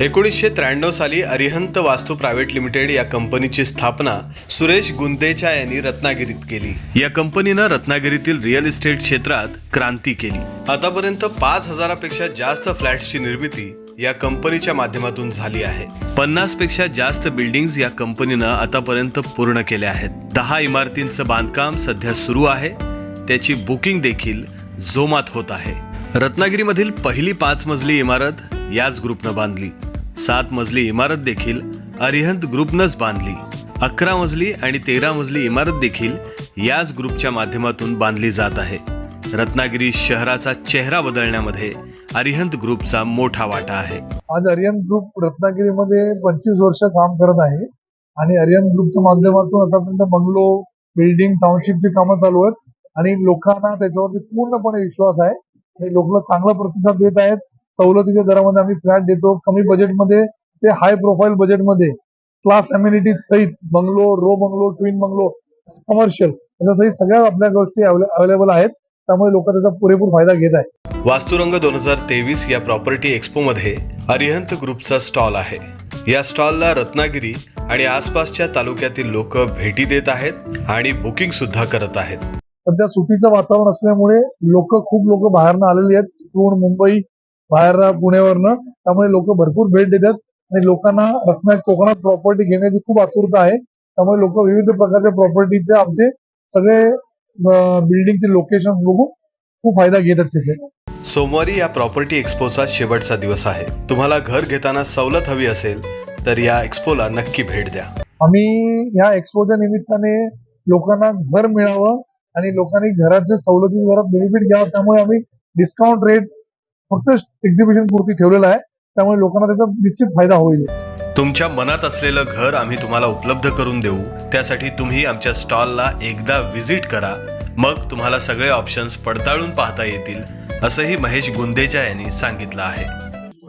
एकोणीसशे त्र्याण्णव साली अरिहंत वास्तू प्रायव्हेट लिमिटेड या कंपनीची स्थापना सुरेश गुंदेचा यांनी रत्नागिरीत केली. या कंपनीनं रत्नागिरीतील रिअल इस्टेट क्षेत्रात क्रांती केली. आतापर्यंत पाच हजारापेक्षा जास्त फ्लॅट्सची निर्मिती या कंपनीच्या माध्यमातून झाली आहे. पन्नासपेक्षा जास्त बिल्डिंग्स या कंपनीनं आतापर्यंत पूर्ण केल्या आहेत. दहा इमारतींचं बांधकाम सध्या सुरू आहे. त्याची बुकिंग देखील जोमात होत आहे. रत्नागिरीमधील पहिली पाच मजली इमारत याच ग्रुपनं बांधली. सात मजली इमारत देखील अरिहंत ग्रुपनंच बांधली. अकरा मजली आणि तेरा मजली इमारत देखील याच ग्रुपच्या माध्यमातून बांधली जात आहे. रत्नागिरी शहराचा चेहरा बदलण्यामध्ये अरिहंत ग्रुपचा मोठा वाटा आहे. आज अरिहंत ग्रुप रत्नागिरीमध्ये पंचवीस वर्ष काम करत आहे. आणि अरिहंत ग्रुपच्या माध्यमातून आतापर्यंत बंगलो बिल्डिंग टाउनशिपची कामं चालू आहेत. आणि लोकांना त्याच्यावरती पूर्णपणे विश्वास आहे. आणि लोक चांगला प्रतिसाद देत आहेत. सवलतीच्या दरामध्ये आम्ही फ्लॅट देतो. कमी बजेटमध्ये ते हाय प्रोफाईल बजेटमध्ये क्लास अम्युनिटीज सहित bungalow row bungalow twin bungalow commercial अशा सहित सगळ्या आपल्या गोष्टी अवेलेबल आहेत. त्यामुळे लोक त्याचा पुरेपूर फायदा घेत आहेत. वास्तुरंग दोन हजार तेवीस या प्रॉपर्टी एक्सपो मध्ये अरिहंत ग्रुपचा स्टॉल आहे. या स्टॉलला रत्नागिरी आणि आसपासच्या तालुक्यातील लोक भेटी देत आहेत आणि बुकिंग सुद्धा करत आहेत. सध्या सुटीचं वातावरण असल्यामुळे लोक खूप लोक बाहेरनं आलेली आहेत. चिपळूण मुंबई बाहेर पुण्यावरनं. त्यामुळे लोक भरपूर भेट देतात. आणि लोकांना रत्ना कोकणात प्रॉपर्टी घेण्याची खूप आतुरता आहे. त्यामुळे लोक विविध प्रकारच्या प्रॉपर्टीचे आमचे सगळे बिल्डिंगचे लोकेशन बघून खूप फायदा घेतात त्याचे. सोमवारी या प्रॉपर्टी एक्सपोचा शेवटचा दिवस आहे. तुम्हाला घर घेताना सवलत हवी असेल तर या एक्सपोला नक्की भेट द्या. आम्ही ह्या एक्सपोच्या निमित्ताने लोकांना घर मिळावं आणि लोकांनी घराचे सवलती घरात बेनिफिट घ्यावं. त्यामुळे आम्ही डिस्काउंट रेट फक्त एक्झिबिशन पुरती ठेवलेला आहे. त्यामुळे लोकांना त्याचा निश्चित फायदा होईल. तुमच्या मनात असलेलं घर आम्ही तुम्हाला उपलब्ध करून देऊ. त्यासाठी तुम्ही आमच्या स्टॉलला एकदा व्हिजिट करा. मग तुम्हाला सगळे ऑप्शन्स पडताळून पाहता येतील असंही महेश गुंदेजा यांनी सांगितलं आहे.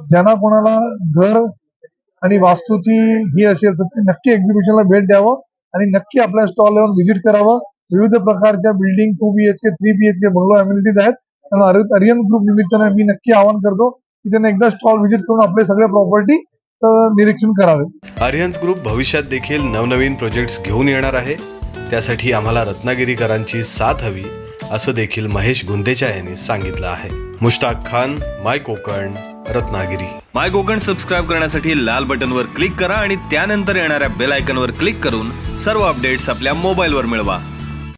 ज्यांना कोणाला घर आणि वास्तूची ही असेल तर ते नक्की एक्झिबिशनला भेट द्यावं आणि नक्की आपल्या स्टॉल येऊन व्हिजिट करावं. विविध प्रकारच्या building two BHK three BHK bungalow amenities आहेत. अरियन ग्रुप निमित्ताने मी नक्की आवाहन करतो की त्यांना एकदा स्टॉल व्हिजिट करून आपले सगळे प्रॉपर्टी निरीक्षण करावे. आर्यंत ग्रुप भविष्यात देखील नवनवीन प्रोजेक्ट्स घेऊन येणार आहे. त्यासाठी आम्हाला रत्नागिरीकरांची साथ हवी असं देखील महेश गुंदेचा यांनी सांगितलं आहे. Mushtaq Khan my Konkan Ratnagiri. My Konkan subscribe करण्यासाठी लाल बटनवर क्लिक करा आणि त्यानंतर येणाऱ्या बेल आयकॉनवर क्लिक करून सर्व अपडेट्स आपल्या मोबाईलवर मिळवा.